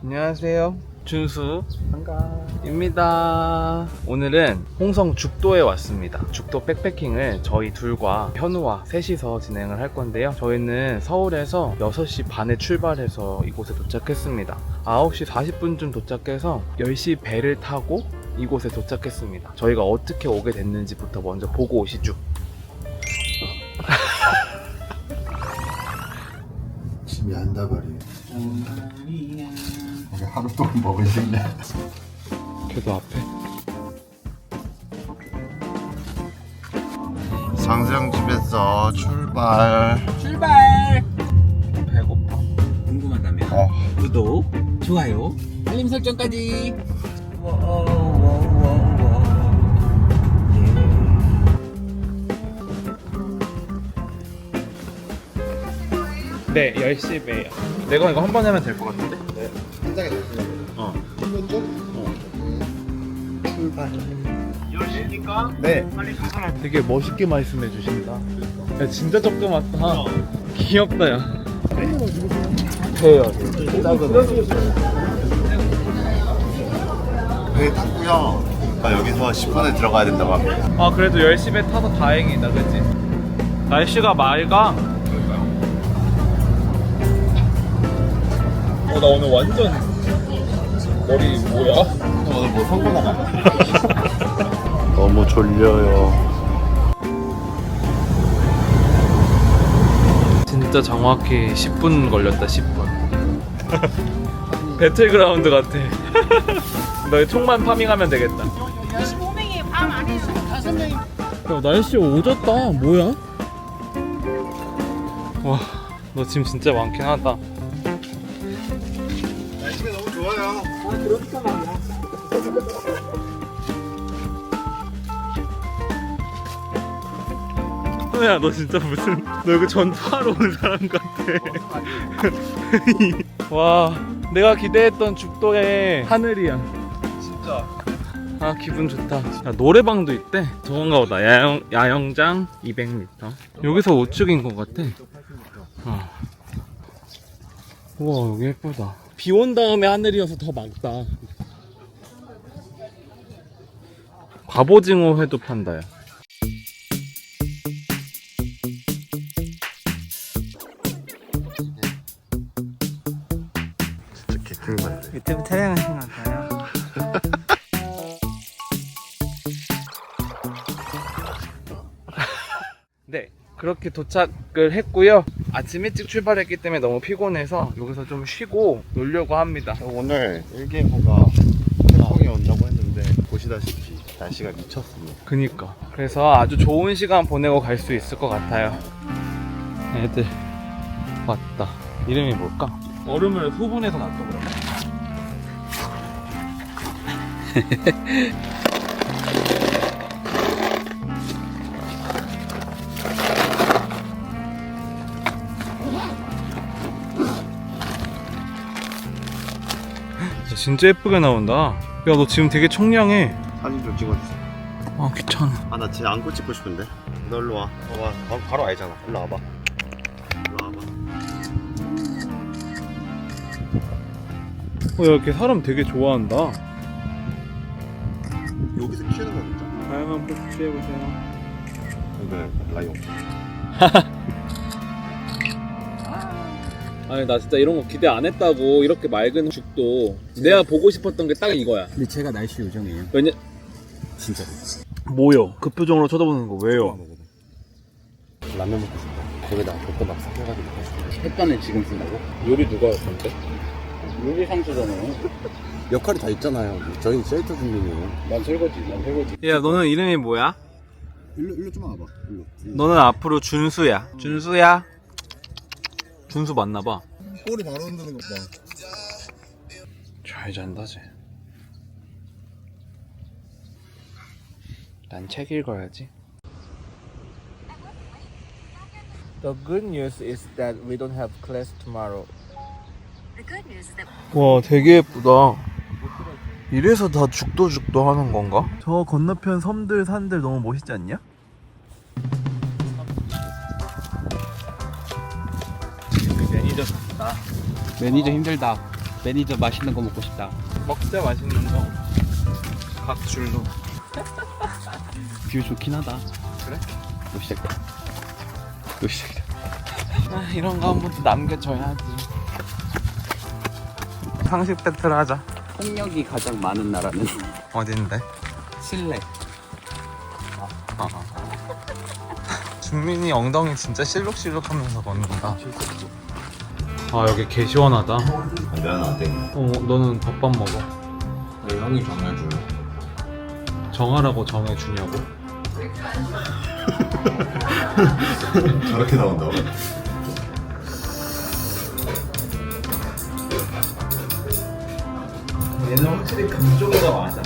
안녕하세요. 준수 반가입니다. 오늘은 홍성 죽도에 왔습니다. 죽도 백패킹을 저희 둘과 현우와 셋이서 진행을 할 건데요. 저희는 서울에서 6시 반에 출발해서 이곳에 도착했습니다. 9시 40분쯤 도착해서 10시 배를 타고 이곳에 도착했습니다. 저희가 어떻게 오게 됐는지부터 먼저 보고 오시죠. 집이 한다발이 이게 하루 동안 먹을 생각 걔도 앞에. 상수형집에서 출발 출발! 배고파. 궁금하다면 어. 구독, 좋아요, 알림 설정까지. 네, 10시 배요. 내가 이거 한 번 하면 될 것 같은데? 한 장에 넣으세요 어. 한번 좀? 출발 10시니까 네 되게 멋있게 말씀해 주신다. 야, 진짜 조금 왔다. 귀엽다, 야. 배요. 배 탔고요 아, 여기서 10분에 들어가야 된다고 합니다 아, 그래도 10시 배 타서 다행이다, 그치? 날씨가 맑아. 어, 나 오늘 완전 머리 뭐야? 오늘 뭐 선거 나가 너무 졸려요. 진짜 정확히 10분 걸렸다 10분. 배틀그라운드 같아. 너희 총만 파밍하면 되겠다. 15명이 밤 안에 25명이 야 날씨 오졌다. 뭐야? 와 너 짐 진짜 많긴 하다 좋아요 야, 너 진짜 무슨 너 이거 전투하러 온 사람 같아. 와, 내가 기대했던 죽도의 하늘이야. 진짜. 아, 기분 좋다. 야, 노래방도 있대. 저건가 보다. 야영, 야영장 200m. 여기서 우측인 것 같아. 어. 우와, 여기 예쁘다. 비 온 다음에 하늘이어서 더 맑다. 갑오징어 회도 판다, 야. 진짜 개꿀맛 유튜브 촬영하신 것 같아요. 네, 그렇게 도착을 했고요. 아침 일찍 출발했기 때문에 너무 피곤해서 여기서 좀 쉬고 놀려고 합니다. 오늘 1개호가 태풍이 온다고 했는데 보시다시피 날씨가 미쳤습니다 그니까. 그래서 아주 좋은 시간 보내고 갈 수 있을 것 같아요. 애들 왔다. 이름이 뭘까? 얼음을 소분해서 놨더라고요. 진짜 예쁘게 나온다. 야, 너 지금 되게 청량해. 사진 좀 찍어주세요 아, 귀찮아. 아나 진짜 안고 찍고 싶은데 너 일로 와 어, 와 바로, 바로 알잖아 일로 와봐 일로 와봐 어, 야, 이렇게 사람 되게 좋아한다. 여기서 키우는 거 진짜 다양한 포즈 취해보세요. 이거 라이온 아니, 나 진짜 이런 거 기대 안 했다고. 이렇게 맑은 죽도. 내가 보고 싶었던 게 딱 이거야. 근데 제가 날씨 요정이에요. 왜냐, 진짜로 뭐요? 그 표정으로 쳐다보는 거 왜요? 라면 먹고 싶다 거기다 볶음밥 섞여가지고 먹고 싶다 햇반을 지금 쓴다고? 요리 누가 했던데? 요리 상수잖아요. 역할이 다 있잖아요 저희는 셀터 준비네요 난 설거지, 난 설거지. 야, 너는 이름이 뭐야? 일로 일로 좀 와봐 일로 너는 앞으로 준수야. 준수야? 준수 맞나봐. 꼬리 바로 흔드는 것봐 잘 잔다, 쟤. 난 책 읽어야지. The good news is that we don't have class tomorrow. The good news is that 와 되게 예쁘다 이래서 다 죽도 죽도 하는 건가? 저 건너편 섬들 산들 너무 멋있지 않냐? 매니저 좋다 매니저 힘들다. 매니저 맛있는 거 먹고 싶다. 먹자 맛있는 거. 각 줄로. 뷰 좋긴 하다. 그래? 또 시작이다. 또 시작이다. 아, 이런 거 한번또 남겨줘야지. 상식 배틀 하자. 폭력이 가장 많은 나라는 어딘데? 칠레. 준민이 엉덩이 진짜 실룩실룩하면서 걷는다. 아 여기 개 시원하다. 면안 돼. 어 너는 밥밥 먹어. 형이 정해줘요. 정하라고 정해주냐고. 저렇게 나온다고? 얘는 확실히 금쪽이가 맞아.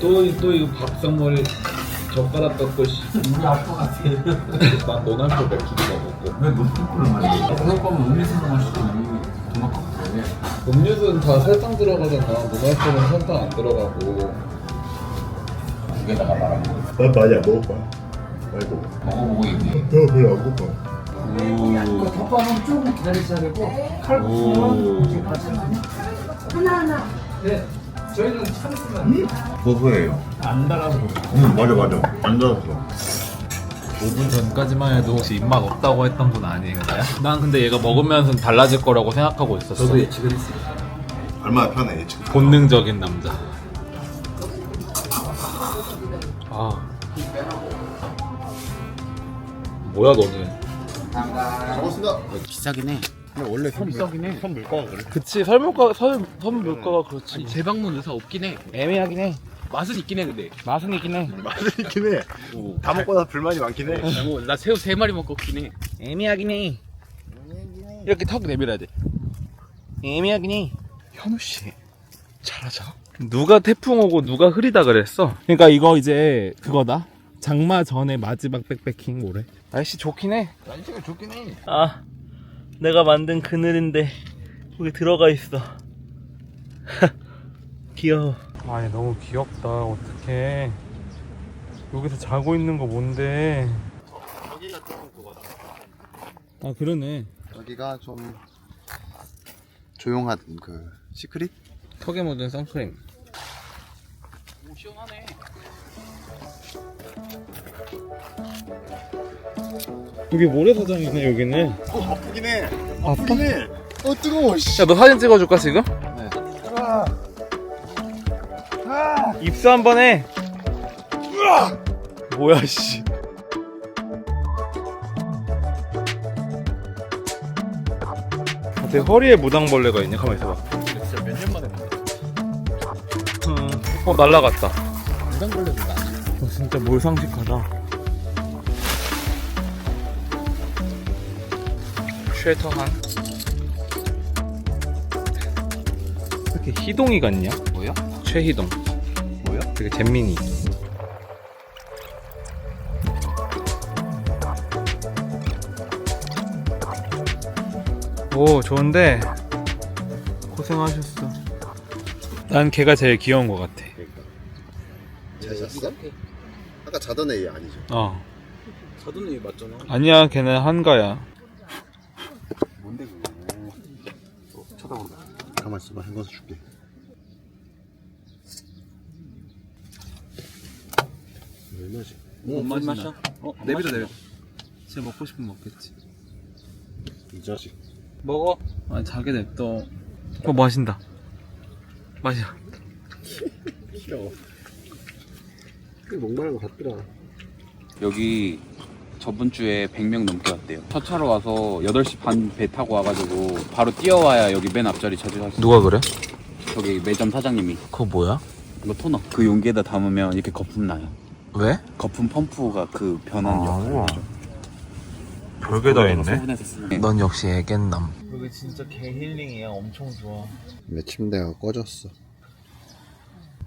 또 또 이거 밥상머리 젓가락 갖고 씨. 우리 아빠 같아. 난 노날코 맥주 먹었고. 왜 노트북을 마시? 그럴 거면 음료수로 마시지. 도마커 음료수는 다 설탕 들어가잖아. 노날코는 설탕 안 들어가고. 여기다가 말하는 거. 난 많이 안 먹을 거야. 아이고. 먹어보고 얘기해. 나 별로 안 먹을 거야. 덮밥은 조금 기다리셔야 되고 오. 칼국수는 이제 가져 가면 하나하나 고소해요. 안 달아서. 응, 맞아, 맞아. 안 달아서. 5분 전까지만 해도 혹시 입맛 없다고 했던 분 아니에요? 난 근데 얘가 먹으면서 달라질 거라고 생각하고 있었어. 저도 예측을 했어요. 얼마나 편해, 지금. 본능적인 남자. 아. 뭐야 너는? 고맙습니다. 비싸긴 해. 근데 원래 선 비싸긴 해. 선 물가가 그래. 그치 설물가 설 선 물가가 그렇지. 재방문 의사 없긴 해. 애매하긴 해. 맛은 있긴 해 근데. 맛은 있긴 해. 맛은 있긴 해. 다 먹고 나서 불만이 많긴 해. 뭐, 나 새우 세 마리 먹고 없긴 해. 애매하긴 해. 이렇게 턱 내밀어야 돼. 애매하긴 해. 현우 씨 잘하자. 누가 태풍 오고 누가 흐리다 그랬어? 그러니까 이거 이제 그거다. 장마 전에 마지막 백패킹 올해. 날씨 좋긴 해. 날씨가 좋긴 해. 아, 내가 만든 그늘인데 거기 들어가 있어. 귀여워. 아니 너무 귀엽다. 어떡해. 여기서 자고 있는 거 뭔데? 여기가 좀 그거다. 아 그러네. 여기가 좀 조용한 그 시크릿? 턱에 묻은 선크림. 오 시원하네. 여기 모래사장이네 여기는. 어, 아프긴 해. 아프긴 해. 어, 뜨거워, 씨. 야 너 사진 찍어줄까 지금? 입수 한 번 해. 뭐야 씨. 아, 내 허리에 무당벌레가 있냐? 가만 있어봐. 진짜 몇 년 만에 음. 어 날라갔다. 무당벌레도 나. 어, 진짜 몰상식하다. 쉘터한. 이렇게 희동이 같냐? 뭐야? 최희동. 뭐야? 되게 잼민이. 오, 좋은데. 고생하셨어. 난 걔가 제일 귀여운 것 같아. 잘 잤어? 아까 자던 애 아니죠? 어. 사돈 애 맞잖아. 아니야, 걔는 한가야. 뭔데 그거? 어, 쳐다본다. 가만 있어봐, 헹궈서 줄게. 얼마지? 못 마셔? 어 내비도 내비. 진짜 먹고 싶으면 먹겠지. 이 자식. 먹어. 아, 자게 냅둬. 어, 마신다. 마셔. 싫어. 꽤 목마른 것 같더라. 여기 저번 주에 100명 넘게 왔대요. 첫 차로 와서 8시 반 배 타고 와가지고 바로 뛰어와야 여기 맨 앞자리 차지할 수 누가 그래? 저기 매점 사장님이 그거 뭐야? 이거 토너 그 용기에다 담으면 이렇게 거품 나요. 왜? 거품 펌프가 그 변하는 아, 역할을 우와. 하죠. 별게 다 소분해서 쓰는 넌 역시 애견남. 여기 진짜 개 힐링이야. 엄청 좋아. 내 침대가 꺼졌어.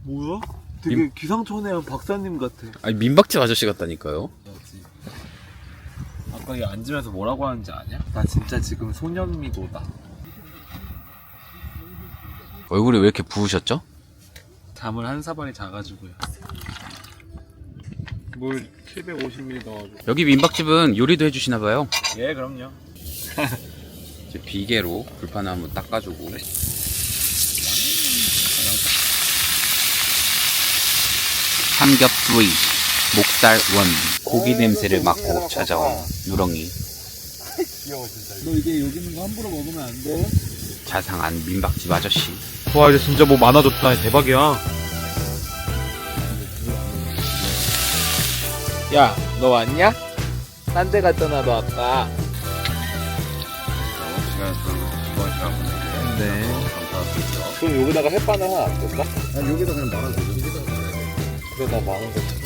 뭐야? 되게 기상천외한 박사님 같아. 아니 민박집 아저씨 같다니까요. 얘 앉으면서 뭐라고 하는지 아냐? 나 진짜 지금 소년미도다. 얼굴이 왜 이렇게 부으셨죠? 잠을 한 사발이 자가지고요. 물 750ml 넣어줘. 여기 민박집은 요리도 해주시나 봐요. 예, 그럼요. 이제 비계로 불판을 한번 닦아주고 삼겹 구이 목살 원 고기 냄새를 맡고 찾아온 누렁이. 너 이제 여기 있는 거 함부로 먹으면 안 돼. 자상한 민박집 아저씨. 와 이제 진짜 뭐 많아졌다. 대박이야. 야 너 왔냐? 딴 데 갔잖아 너 아까 네. 그럼 여기다가 햇반을 하나 안 뜰까? 아니 여기다 그냥 말아도 되죠 그래 나 많은 거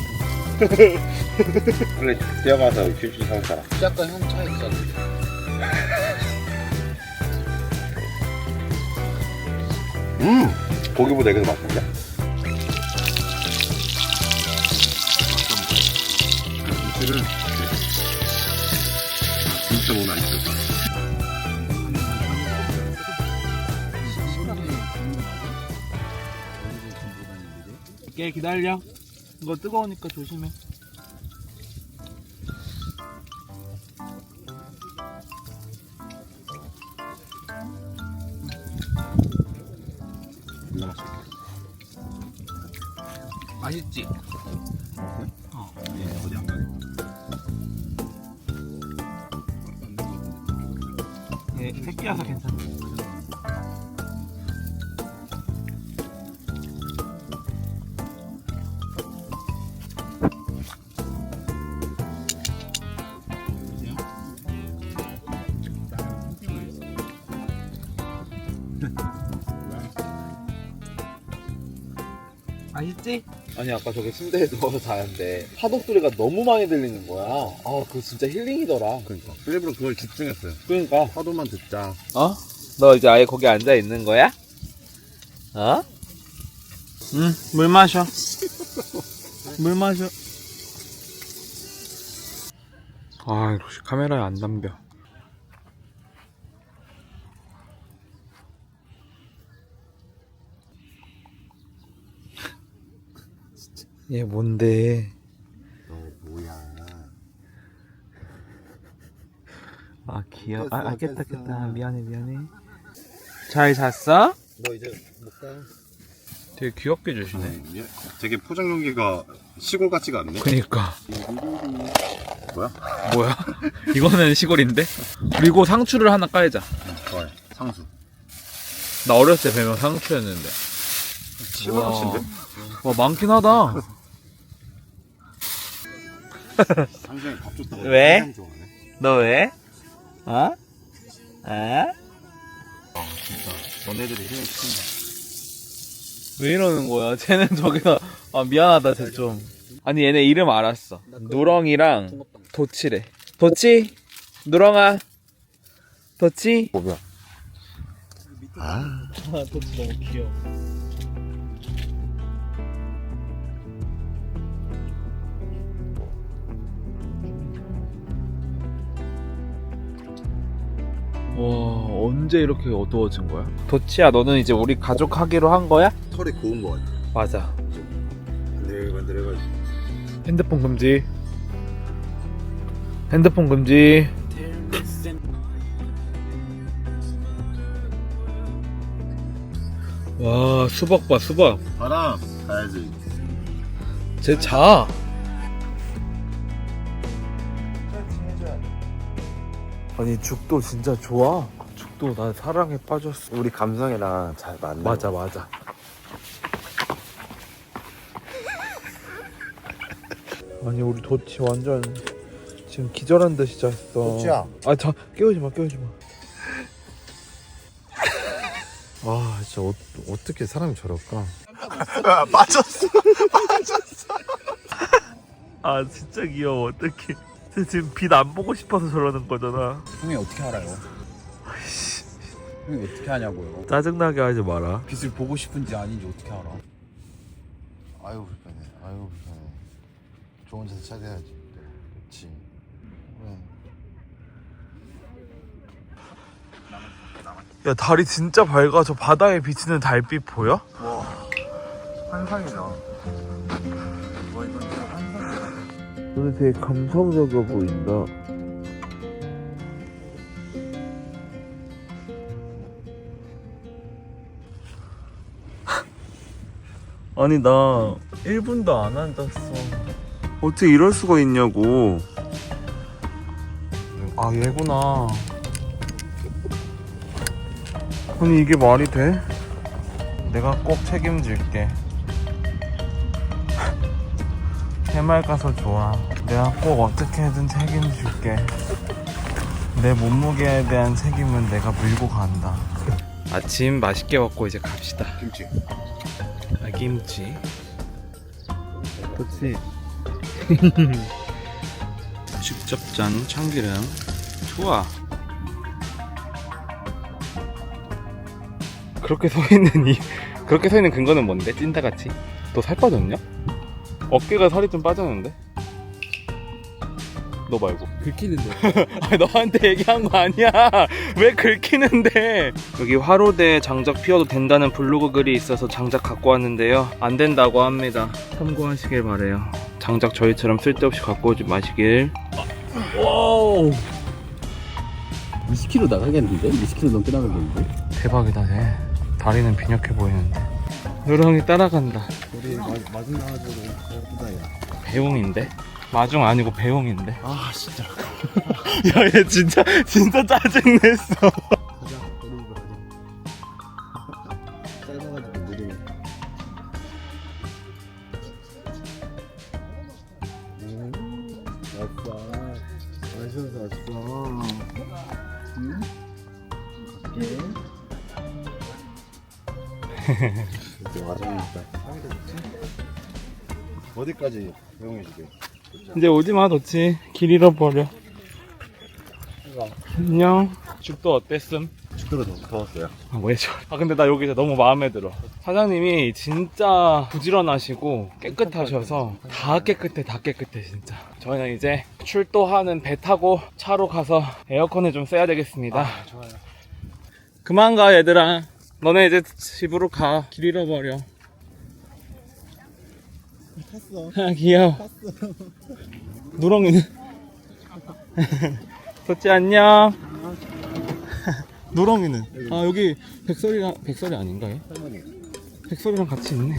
원래 뛰어가서 휴지 사올 사람 아까 형 차에 있었는데. 음 고기보다 이게 더 맛있는데? 진짜 너무 맛있어 깨 기다려 이거 뜨거우니까 조심해. 존나 맛있어. 맛있지? 어디 안 가게 얘 새끼라서 괜찮아 아니 아까 저기 침대에 누워서 자는데 파도 소리가 너무 많이 들리는 거야 아 그거 진짜 힐링이더라 그러니까 일부러 그걸 집중했어요 그러니까 파도만 듣자 어? 너 이제 아예 거기 앉아 있는 거야? 어? 응, 물 마셔. 물 마셔. 아, 역시 카메라에 안 담겨. 얘 뭔데? 너 뭐야 아 귀여워. 아, 아 깼다 됐어. 깼다. 미안해 미안해. 잘 잤어? 너 이제 못 가 되게 귀엽게 주시네. 되게 포장 용기가 시골 같지가 않네 그니까. 뭐야? 뭐야? 이거는 시골인데? 그리고 상추를 하나 깔자. 좋아요 상수 나 어렸을 때 별명 상추였는데. 시골 같은데? 와 많긴 하다. 상수형이 밥 줬다고 왜? 좋아하네 너 왜? 어? 어? 너네들이 힘을 쓴다 왜 이러는 거야? 쟤는 저기서 아 미안하다 쟤 좀. 아니 얘네 이름 알았어. 누렁이랑 도치래. 도치? 누렁아. 도치? 뭐야 아아 도치 너무 귀여워. 와 언제 이렇게 어두워진 거야? 도치야 너는 이제 우리 가족 하기로 한 거야? 털이 고운 거 같아 맞아. 반들반들해가지고 핸드폰 금지. 핸드폰 금지. 와 수박 봐 수박. 바람 가야지 쟤 자. 아니 죽도 진짜 좋아. 죽도 나 사랑에 빠졌어. 우리 감성이랑 잘 맞네 맞아 맞아. 아니 우리 도치 완전 지금 기절한 듯이 잤어. 도치야. 아저 깨우지 마 깨우지 마. 아 진짜 어, 어떻게 사람이 저럴까? 빠졌어 아 진짜 귀여워 어떡해. 쟤 지금 빛 안 보고 싶어서 저러는 거잖아. 형이 어떻게 알아요? 형이 어떻게 하냐고요 짜증나게 하지 마라. 빛을 보고 싶은지 아닌지 어떻게 알아 아유 불편해 아유 불편해 좋은 자세 차려야지 그렇지 그래 야 달이 진짜 밝아. 저 바다에 비치는 달빛 보여? 환상이다 눈에 되게 감성적으로 보인다. 아니 나 1분도 안 앉았어 어떻게 이럴 수가 있냐고 아 얘구나 아니 이게 말이 돼? 내가 꼭 책임질게 해말 가서 좋아 내가 꼭 어떻게든 책임질게 내 몸무게에 대한 책임은 내가 물고 간다 아침 맛있게 먹고 이제 갑시다 김치. 아, 김치. 그렇지. 직접 짠 참기름. 좋아. 그렇게 서 있는 이 그렇게 서 있는 근거는 뭔데? 찐따같이? 너 살 빠졌냐? 어깨가 살이 좀 빠졌는데? 너 말고. 긁히는데. 아, 너한테 얘기한 거 아니야. 왜 긁히는데? 여기 화로대 장작 피워도 된다는 블로그 글이 있어서 장작 갖고 왔는데요. 안 된다고 합니다. 참고하시길 바래요. 장작 저희처럼 쓸데없이 갖고 오지 마시길. 와우. 20kg 나가겠는데? 20kg 넘게 나가겠는데? 대박이다, 쟤. 다리는 빈약해 보이는데. 누렁이 따라간다. 우리 마, 마중 나가지고 그거보다 야. 배웅인데? 마중 아니고 배웅인데? 아 진짜. 야, 얘 진짜, 진짜 짜증 냈어. 와서니까. 어디까지 배웅해주게? 이제 오지 마, 덕치. 길 잃어버려. 안녕. 죽도 어땠음? 더 더웠어요. 아, 왜 저? 아 근데 나 여기 너무 마음에 들어. 사장님이 진짜 부지런하시고 깨끗하셔서 다 깨끗해, 다 깨끗해 진짜. 저희는 이제 출도하는 배 타고 차로 가서 에어컨을 좀 써야 되겠습니다. 좋아요. 그만 가 얘들아. 너네 이제 집으로 가. 길 잃어버려. 탔어. 아 귀여워. 누렁이는. 도치 안녕. 누렁이는. 아 여기 백설이랑 백설이 아닌가요? 할머니. 백설이랑 같이 있네.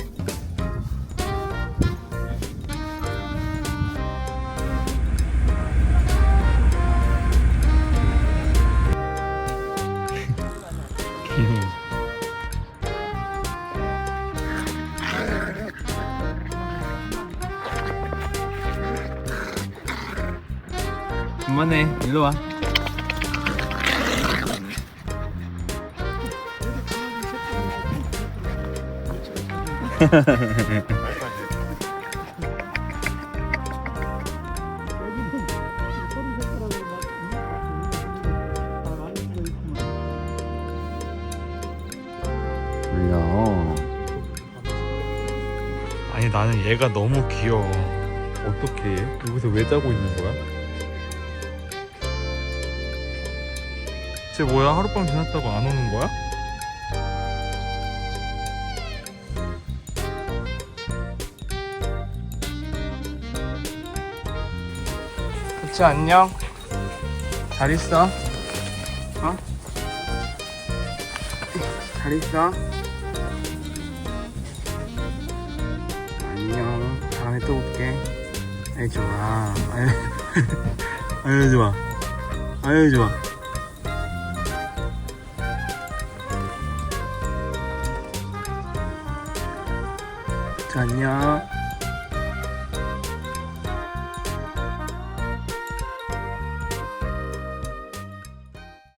울려. 아니 나는 얘가 너무 귀여워. 어떻게 해? 여기서 왜 자고 있는 거야? 쟤 뭐야? 하룻밤 지났다고 안 오는 거야? 그치 안녕. 잘 있어. 어? 잘 있어. 안녕. 다음에 또 올게. 아이 좋아. 아유 좋아. 아유 좋아. 자, 안녕.